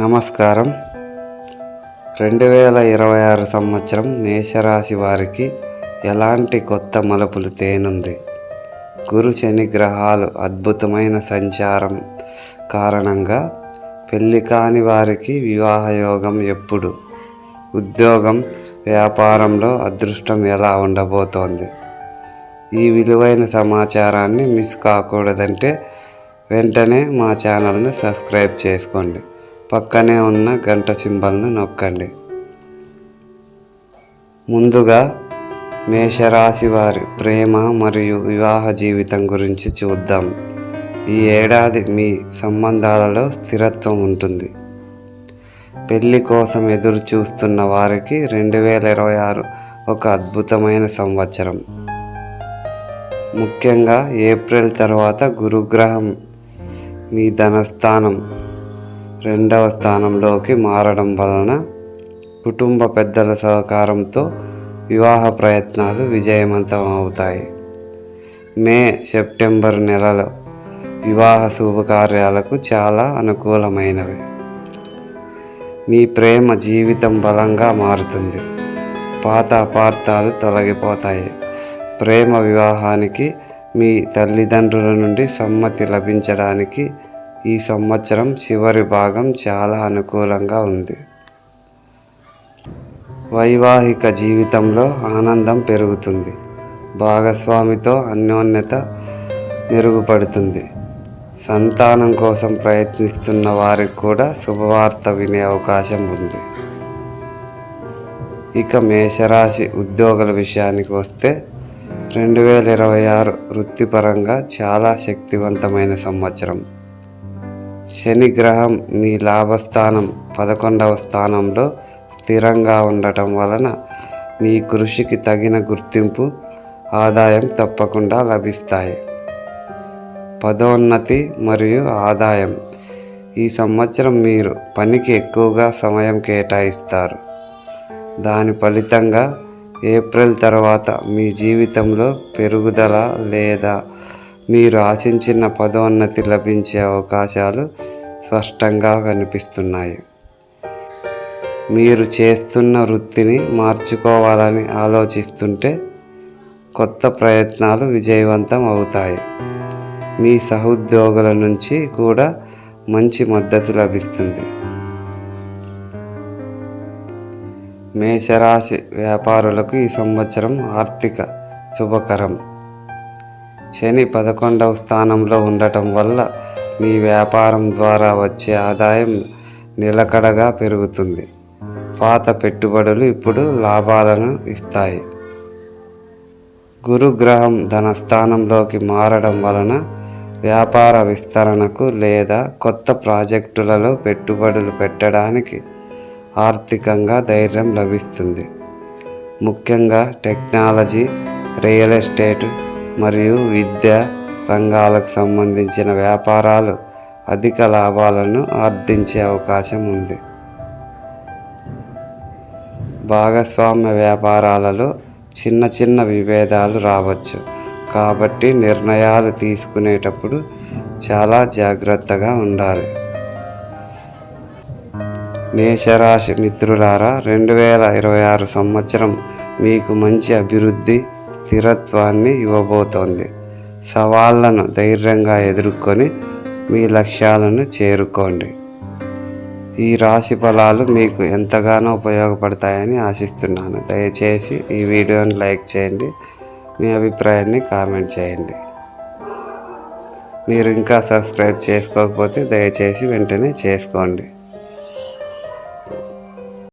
నమస్కారం. రెండు వేల ఇరవై ఆరు సంవత్సరం మేషరాశి వారికి ఎలాంటి కొత్త మలుపులు తేనుంది? గురు శని గ్రహాలు అద్భుతమైన సంచారం కారణంగా పెళ్ళి కాని వారికి వివాహయోగం ఎప్పుడు? ఉద్యోగం వ్యాపారంలో అదృష్టం ఎలా ఉండబోతోంది? ఈ విలువైన సమాచారాన్ని మిస్ కాకూడదంటే వెంటనే మా ఛానల్ను సబ్స్క్రైబ్ చేసుకోండి. పక్కనే ఉన్న గంట సింబల్ను నొక్కండి. ముందుగా మేషరాశి వారి ప్రేమ మరియు వివాహ జీవితం గురించి చూద్దాం. ఈ ఏడాది మీ సంబంధాలలో స్థిరత్వం ఉంటుంది. పెళ్ళి కోసం ఎదురు చూస్తున్న వారికి రెండు వేల ఇరవై ఆరు ఒక అద్భుతమైన సంవత్సరం. ముఖ్యంగా ఏప్రిల్ తర్వాత గురుగ్రహం మీ ధనస్థానం రెండవ స్థానంలోకి మారడం వలన కుటుంబ పెద్దల సహకారంతో వివాహ ప్రయత్నాలు విజయవంతం అవుతాయి మే సెప్టెంబర్ నెలలో వివాహ శుభకార్యాలకు చాలా అనుకూలమైనవి. మీ ప్రేమ జీవితం బలంగా మారుతుంది. పాత అపార్థాలు తొలగిపోతాయి. ప్రేమ వివాహానికి మీ తల్లిదండ్రుల నుండి సమ్మతి లభించడానికి ఈ సంవత్సరం చివరి భాగం చాలా అనుకూలంగా ఉంది. వైవాహిక జీవితంలో ఆనందం పెరుగుతుంది. భాగస్వామితో అన్యోన్యత మెరుగుపడుతుంది. సంతానం కోసం ప్రయత్నిస్తున్న వారికి కూడా శుభవార్త వినే అవకాశం ఉంది. ఇక మేషరాశి ఉద్యోగుల విషయానికి వస్తే రెండు వేల ఇరవై ఆరు వృత్తిపరంగా చాలా శక్తివంతమైన సంవత్సరం. శని గ్రహం మీ లాభస్థానం పదకొండవ స్థానంలో స్థిరంగా ఉండటం వలన మీ కృషికి తగిన గుర్తింపు ఆదాయం తప్పకుండా లభిస్తాయి. పదోన్నతి మరియు ఆదాయం. ఈ సంవత్సరం మీరు పనికి ఎక్కువగా సమయం కేటాయిస్తారు. దాని ఫలితంగా ఏప్రిల్ తర్వాత మీ జీవితంలో పెరుగుదల లేదా మీరు ఆశించిన పదోన్నతి లభించే అవకాశాలు స్పష్టంగా కనిపిస్తున్నాయి. మీరు చేస్తున్న వృత్తిని మార్చుకోవాలని ఆలోచిస్తుంటే కొత్త ప్రయత్నాలు విజయవంతం అవుతాయి. మీ సహోద్యోగుల నుంచి కూడా మంచి మద్దతు లభిస్తుంది. మేషరాశి వ్యాపారులకు ఈ సంవత్సరం ఆర్థిక శుభకరం. శని పదకొండవ స్థానంలో ఉండటం వల్ల మీ వ్యాపారం ద్వారా వచ్చే ఆదాయం నిలకడగా పెరుగుతుంది. పాత పెట్టుబడులు ఇప్పుడు లాభాలను ఇస్తాయి. గురుగ్రహం ధన స్థానంలోకి మారడం వలన వ్యాపార విస్తరణకు లేదా కొత్త ప్రాజెక్టులలో పెట్టుబడులు పెట్టడానికి ఆర్థికంగా ధైర్యం లభిస్తుంది. ముఖ్యంగా టెక్నాలజీ రియల్ ఎస్టేట్ మరియు విద్య రంగాలకు సంబంధించిన వ్యాపారాలు అధిక లాభాలను ఆర్జించే అవకాశం ఉంది. భాగస్వామ్య వ్యాపారాలలో చిన్న చిన్న విభేదాలు రావచ్చు. కాబట్టి నిర్ణయాలు తీసుకునేటప్పుడు చాలా జాగ్రత్తగా ఉండాలి. మేషరాశి మిత్రులారా రెండు వేల ఇరవై ఆరు సంవత్సరం మీకు మంచి అభివృద్ధి స్థిరత్వాన్ని ఇవ్వబోతోంది. సవాళ్ళను ధైర్యంగా ఎదుర్కొని మీ లక్ష్యాలను చేరుకోండి. ఈ రాశి ఫలాలు మీకు ఎంతగానో ఉపయోగపడతాయని ఆశిస్తున్నాను. దయచేసి ఈ వీడియోని లైక్ చేయండి. మీ అభిప్రాయాన్ని కామెంట్ చేయండి. మీరు ఇంకా సబ్స్క్రైబ్ చేసుకోకపోతే దయచేసి వెంటనే చేసుకోండి.